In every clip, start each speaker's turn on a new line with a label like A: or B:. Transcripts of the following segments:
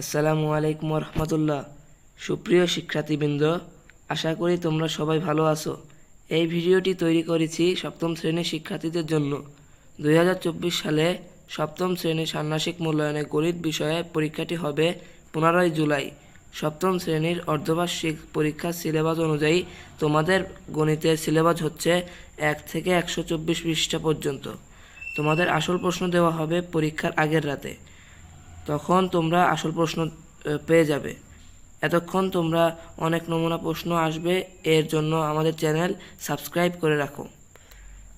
A: আসসালামু আলাইকুম রহমতুল্লাহ সুপ্রিয় শিক্ষার্থীবৃন্দ, আশা করি তোমরা সবাই ভালো আছো। এই ভিডিওটি তৈরি করেছি সপ্তম শ্রেণির শিক্ষার্থীদের জন্য। দুই হাজার চব্বিশ সালে সপ্তম শ্রেণির ষান্মাসিক মূল্যায়নে গণিত বিষয়ে পরীক্ষাটি হবে পনেরোই জুলাই। সপ্তম শ্রেণির অর্ধবার্ষিক পরীক্ষার সিলেবাস অনুযায়ী তোমাদের গণিতের সিলেবাস হচ্ছে এক থেকে একশো চব্বিশ পৃষ্ঠা পর্যন্ত। তোমাদের আসল প্রশ্ন দেওয়া হবে পরীক্ষার আগের রাতে। তখন তোমরা আসল প্রশ্ন পেয়ে যাবে। এতক্ষণ তোমরা অনেক নমুনা প্রশ্ন আসবে, এর জন্য আমাদের চ্যানেল সাবস্ক্রাইব করে রাখো।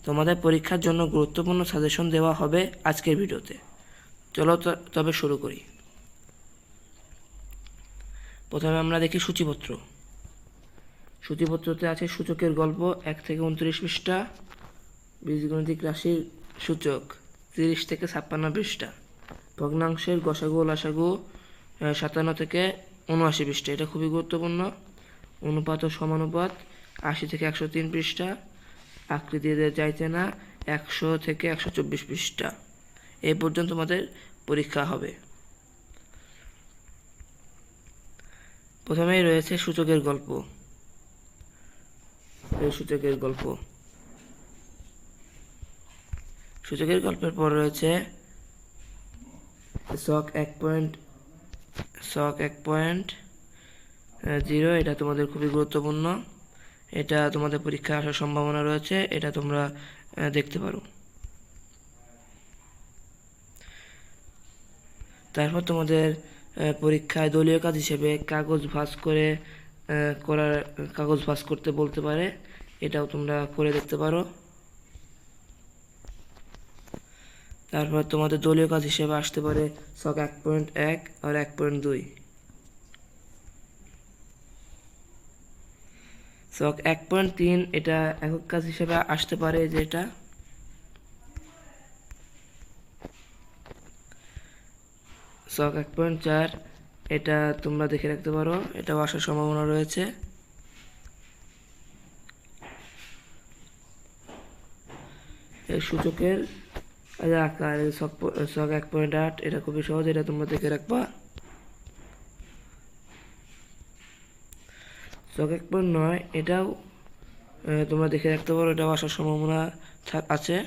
A: তোমাদের পরীক্ষার জন্য গুরুত্বপূর্ণ সাজেশন দেওয়া হবে আজকের ভিডিওতে। চলো তবে শুরু করি। প্রথমে আমরা দেখি সূচিপত্র। সূচিপত্রতে আছে সূচকের গল্প, এক থেকে উনত্রিশ পৃষ্ঠা, বীজগণিতিক রাশির সূচক, তিরিশ থেকে ছাপ্পান্ন পৃষ্ঠা। ভগ্নাংশের গসাগু, লাসাগু সাতান্ন থেকে উনআশি পৃষ্ঠা। এটা খুবই গুরুত্বপূর্ণ। অনুপাত ও সমানুপাত আশি থেকে একশো তিন পৃষ্ঠা। আকৃতি যাইতে না, একশো থেকে একশো চব্বিশ পৃষ্ঠা। এই পর্যন্ত আমাদের পরীক্ষা হবে। প্রথমেই রয়েছে সূচকের গল্প। সূচকের গল্প। সূচকের গল্পের পর রয়েছে শক এক পয়েন্ট শক এক পয়েন্ট জিরো, এটা তোমাদের খুবই গুরুত্বপূর্ণ। এটা তোমাদের পরীক্ষায় আসার সম্ভাবনা রয়েছে, এটা তোমরা দেখতে পারো। তারপর তোমাদের পরীক্ষায় দলীয় কাজ হিসেবে কাগজ ভাঁজ করে করার, কাগজ ভাঁজ করতে বলতে পারে, এটাও তোমরা করে দেখতে পারো। তারপর তোমাদের দলীয় কাজ হিসেবে আসতে পারে শক এক পয়েন্ট এক আর এক পয়েন্ট দুই। শক এক পয়েন্ট তিন, এটা একক কাজ হিসেবে আসতে পারে যেটা শক এক পয়েন্ট চার, এটা তোমরা দেখে রাখতে পারো, এটাও আসার সম্ভাবনা রয়েছে। সূচকের প- শক এক পয়েন্ট আট, এটা খুবই সহজ, এটা তোমরা দেখে রাখবা। এক পয়েন্ট নয়, এটাও তোমরা দেখে রাখতে পারো, এটাও আসার সম্ভাবনা আছে।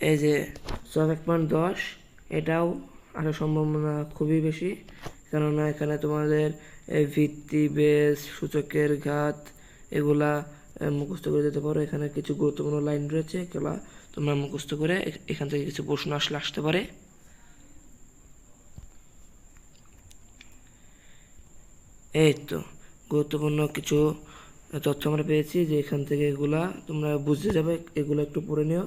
A: এই যে শক এক পয়েন্ট দশ, এটাও আসার সম্ভাবনা খুবই বেশি, কেননা এখানে তোমাদের ভিত্তি বেস সূচকের ঘাত, এগুলা মুখস্থ করে যেতে পারো। এখানে কিছু গুরুত্বপূর্ণ লাইন রয়েছে এগুলা তোমরা মুখস্থ করে এখান থেকে কিছু প্রশ্ন আসলে আসতে পারে। এই তো, গুরুত্বপূর্ণ কিছু তথ্য আমরা পেয়েছি যে এখান থেকে এগুলা তোমরা বুঝতে যাবে, এগুলো একটু পড়ে নিও।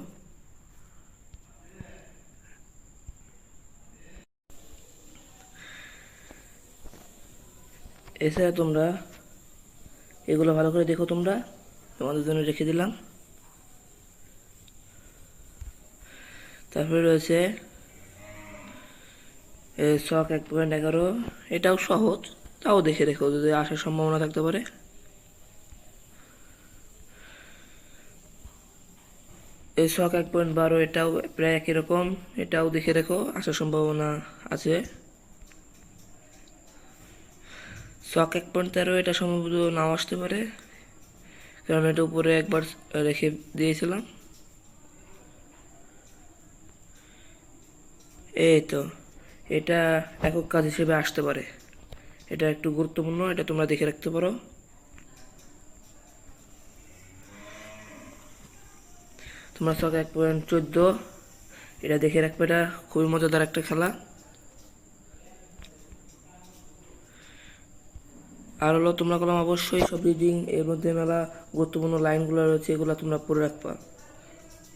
A: এছাড়া তোমরা এগুলো ভালো করে দেখো তোমরা। তোমাদের জন্য রেখে দিলাম। তারপরে রয়েছে শখ এক পয়েন্ট এগারো। এটাও সহজ, তাও দেখে রেখো, যদি আসার সম্ভাবনা থাকতে পারে। এই শখ এক পয়েন্ট বারো, এটাও প্রায় একই রকম, এটাও দেখে রেখো, আসার সম্ভাবনা আছে। শক এক পয়েন্ট তেরো, এটা সম্ভবত নাও আসতে পারে। কারণ এটা উপরে একবার রেখে দিয়েছিলাম। এই তো, এটা একক কাজ হিসেবে আসতে পারে। এটা একটু গুরুত্বপূর্ণ, এটা তোমরা দেখে রাখতে পারো। তোমরা শখ এক পয়েন্ট চোদ্দ, এটা দেখে রাখবে, এটা খুবই মজাদার একটা খেলা। আর হলো তোমরা কলম অবশ্যই সব রিডিং এর মধ্যে মেলা গুরুত্বপূর্ণ লাইনগুলো রয়েছে, এগুলো তোমরা পড়ে রাখবা।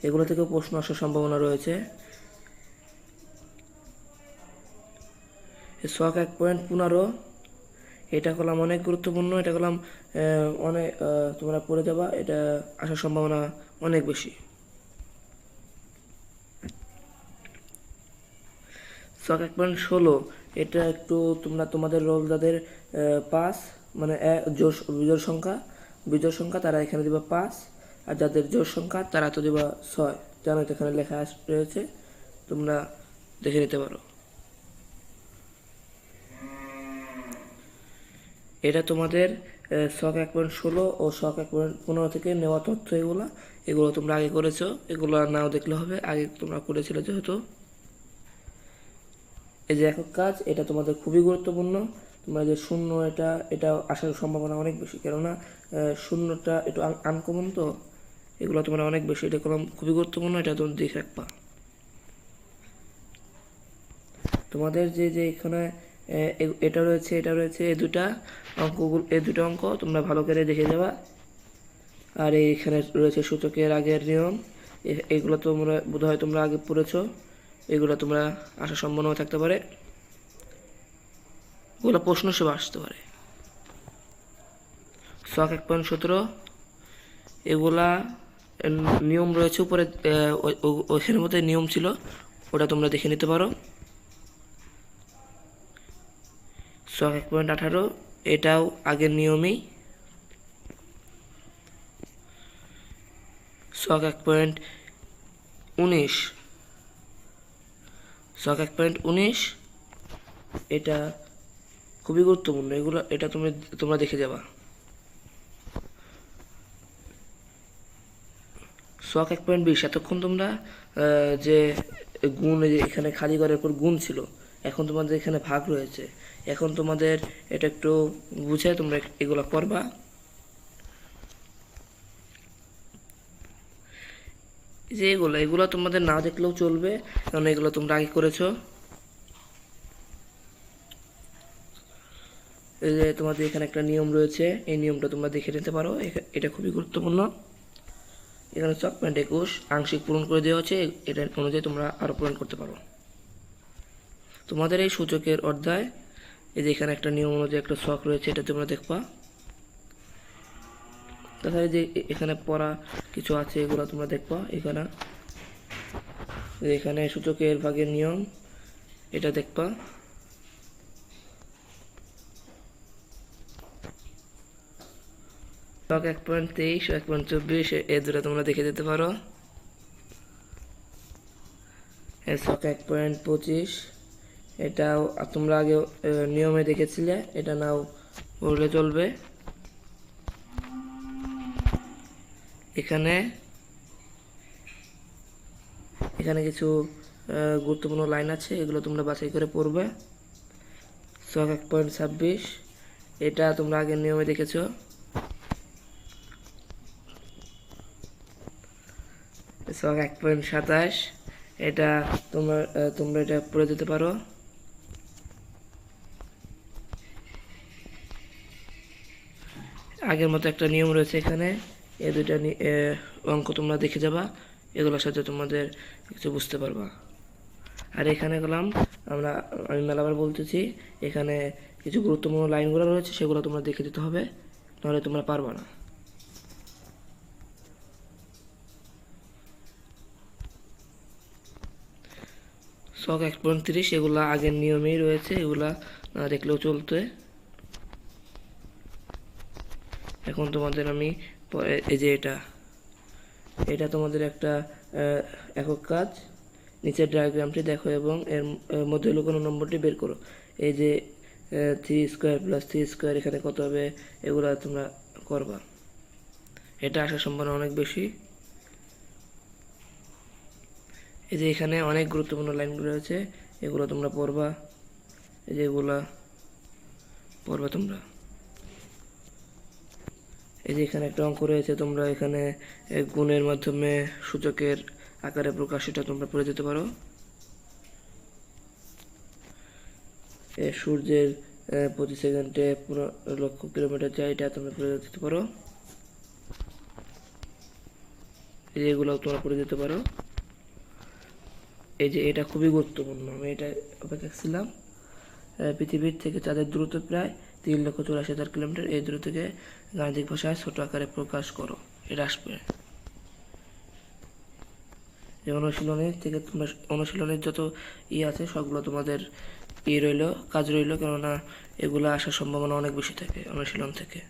A: এগুলো থেকেও প্রশ্ন আসার সম্ভাবনা রয়েছে। শখ এক পয়েন্ট পনেরো। এটা কলাম অনেক গুরুত্বপূর্ণ, এটা কলাম অনেক তোমরা পড়ে যাবা, এটা আসার সম্ভাবনা অনেক বেশি। শখ এক পয়েন্ট ষোলো, এটা একটু তোমরা তোমাদের রোল যাদের পাঁচ মানে বিজোড় সংখ্যা বিজোড় সংখ্যা তারা এখানে দিবা পাঁচ আর যাদের জোর সংখ্যা তারা তো দিবা ছয়। জানো এখানে লেখা রয়েছে, তোমরা দেখে নিতে পারো। এটা তোমাদের শখ এক পয়েন্ট ষোলো ও শখ এক পয়েন্ট পনেরো থেকে নেওয়া তথ্য এগুলো। এগুলো তোমরা আগে করেছ, এগুলো নাও দেখলে হবে। আগে তোমরা করেছিলে যেহেতু এই যে একক কাজ এটা তোমাদের খুবই গুরুত্বপূর্ণ। তোমরা যে শূন্য এটা এটা আসার সম্ভাবনা অনেক বেশি। কেননা শূন্যটা একটু আনকমন তো। এগুলো তোমরা অনেক বেশি এটা কলম খুবই গুরুত্বপূর্ণ এটা তোমরা দেখে রাখবা। তোমাদের যে যে এখানে এ, এ- এটা রয়েছে এটা রয়েছে এই দুটা অঙ্কগুলো এই দুটো অঙ্ক তোমরা ভালো করে দেখে যাবা। আর এই এখানে রয়েছে সূচকের আগের নিয়ম। এ- এগুলো তোমরা বোধহয় তোমরা আগে পড়েছো। এগুলো তোমরা আসার সম্ভাবনা থাকতে পারে। এগুলো প্রশ্ন সব আসতে পারে। শখ এক পয়েন্ট সতেরো, এগুলা নিয়ম রয়েছে উপরে ওইখানের মধ্যে নিয়ম ছিল, ওটা তোমরা দেখে নিতে পারো। শখ এক পয়েন্ট আঠারো, এটাও আগের নিয়মেই। শখ এক পয়েন্ট উনিশ শখ এক পয়েন্ট উনিশ, এটা খুবই গুরুত্বপূর্ণ। এগুলো, এটা তুমি, তোমরা দেখে যাবা। শখ এক পয়েন্ট বিশ, এতক্ষণ তোমরা যে গুণ এখানে খালি ঘরের পর গুণ ছিল, এখন তোমাদের এখানে ভাগ রয়েছে। এখন তোমাদের এটা একটু বুঝে তোমরা এগুলো করবা। যে এগুলো এগুলো তোমাদের না দেখলেও চলবে। কারণ এগুলো তোমরা আগে করেছ। এই যে তোমাদের এখানে একটা নিয়ম রয়েছে, এই নিয়মটা তোমরা দেখে নিতে পারো। এটা খুবই গুরুত্বপূর্ণ। এখানে চক পয়েন্ট একুশ আংশিক পূরণ করে দেওয়া হচ্ছে এটা অনুযায়ী তোমরা আরও পূরণ করতে পারো। তোমাদের এই সূচকের অধ্যায়, এই যে এখানে একটা নিয়ম অনুযায়ী একটা শখ রয়েছে, এটা তোমরা দেখবা। তাছাড়া যে এখানে পড়া কিছু আছে, এগুলো তোমরা দেখবা। এখানে এখানে সূচকের ভাগের নিয়ম, এটা দেখবা। এক পয়েন্ট তেইশ, এক পয়েন্ট চব্বিশ, এ দুটো তোমরা দেখে যেতে পারো। এক পয়েন্ট পঁচিশ, এটাও তোমরা আগে নিয়মে দেখেছিলে, এটা নাও পড়লে চলবে। এখানে এখানে কিছু গুরুত্বপূর্ণ লাইন আছে, এগুলো তোমরা বাছাই করে পড়বে। শখ এক পয়েন্ট ছাব্বিশ, এটা তোমরা আগের নিয়মে দেখেছ। শখ এক পয়েন্ট সাতাশ, এটা তোমরা তোমরা এটা পড়ে দিতে পারো। আগের মতো একটা নিয়ম রয়েছে এখানে। এই দুইটা এ, অঙ্ক তোমরা দেখে যাবা এগুলোর সাথে তোমাদের কিছু বুঝতে পারবা। আর এখানে গেলাম আমরা আমি মেলাবার বলতেছি এখানে কিছু গুরুত্বপূর্ণ লাইনগুলো রয়েছে সেগুলো তোমরা দেখে দিতে হবে নাহলে তোমরা পারবা না। শখ এক পয়েন্ট তিরিশ এগুলো আগের নিয়মেই রয়েছে এগুলা না দেখলেও চলতে। এখন তোমাদের আমি এই যে এটা। এটা তোমাদের একটা একক কাজ। নিচের ডায়াগ্রামটি দেখো এবং এর মধ্যে লুকানো নম্বরটি বের করো। এই যে three square plus three square এখানে কত হবে? এগুলো তোমরা করবা। এটা আসার সম্ভাবনা অনেক বেশি। এই যে এখানে অনেক গুরুত্বপূর্ণ লাইনগুলো রয়েছে, এগুলো তোমরা পড়বা। এই যে এগুলা পড়বা তোমরা। এই যে এখানে একটা অঙ্ক রয়েছে, তোমরা এখানে গুণের মাধ্যমে সূচকের আকারে প্রকাশ এটা তোমরা পড়ে যেতে পারো। সূর্যের প্রতি সেকেন্ডে পনেরো লক্ষ কিলোমিটার যায়, এটা তোমরা পড়ে যেতে পারো। এগুলো তোমরা পড়ে যেতে পারো। এই যে এটা খুবই গুরুত্বপূর্ণ, আমি এটা অপেক্ষা ছিলাম পৃথিবীর থেকে তাদের দূরত্ব প্রায় তিন লক্ষ চুরাশি হাজার কিলোমিটার এই দূরত্বকে গাণিতিক ভাষায় ছোট আকারে প্রকাশ করো, এটা আসবে। এই অনুশীলনের থেকে তোমরা অনুশীলনের যত ই আছে, সবগুলো তোমাদের ই রইল, কাজ রইল, কেননা এগুলো আসার সম্ভাবনা অনেক বেশি থাকে অনুশীলন থেকে।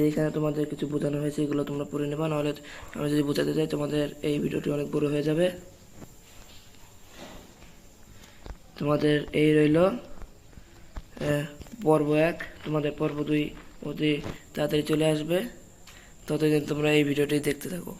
A: এইখানে তোমাদের কিছু বোঝানো হয়েছে, এগুলো তোমরা পড়ে নেবা, নাহলে আমি যদি বোঝাতে চাই তোমাদের এই ভিডিওটি অনেক বড় হয়ে যাবে। তোমাদের এই রইল পর্ব এক। তোমাদের পর্ব দুই অতি তাড়াতাড়ি চলে আসবে। ততদিন তোমরা এই ভিডিওটি দেখতে থাকো।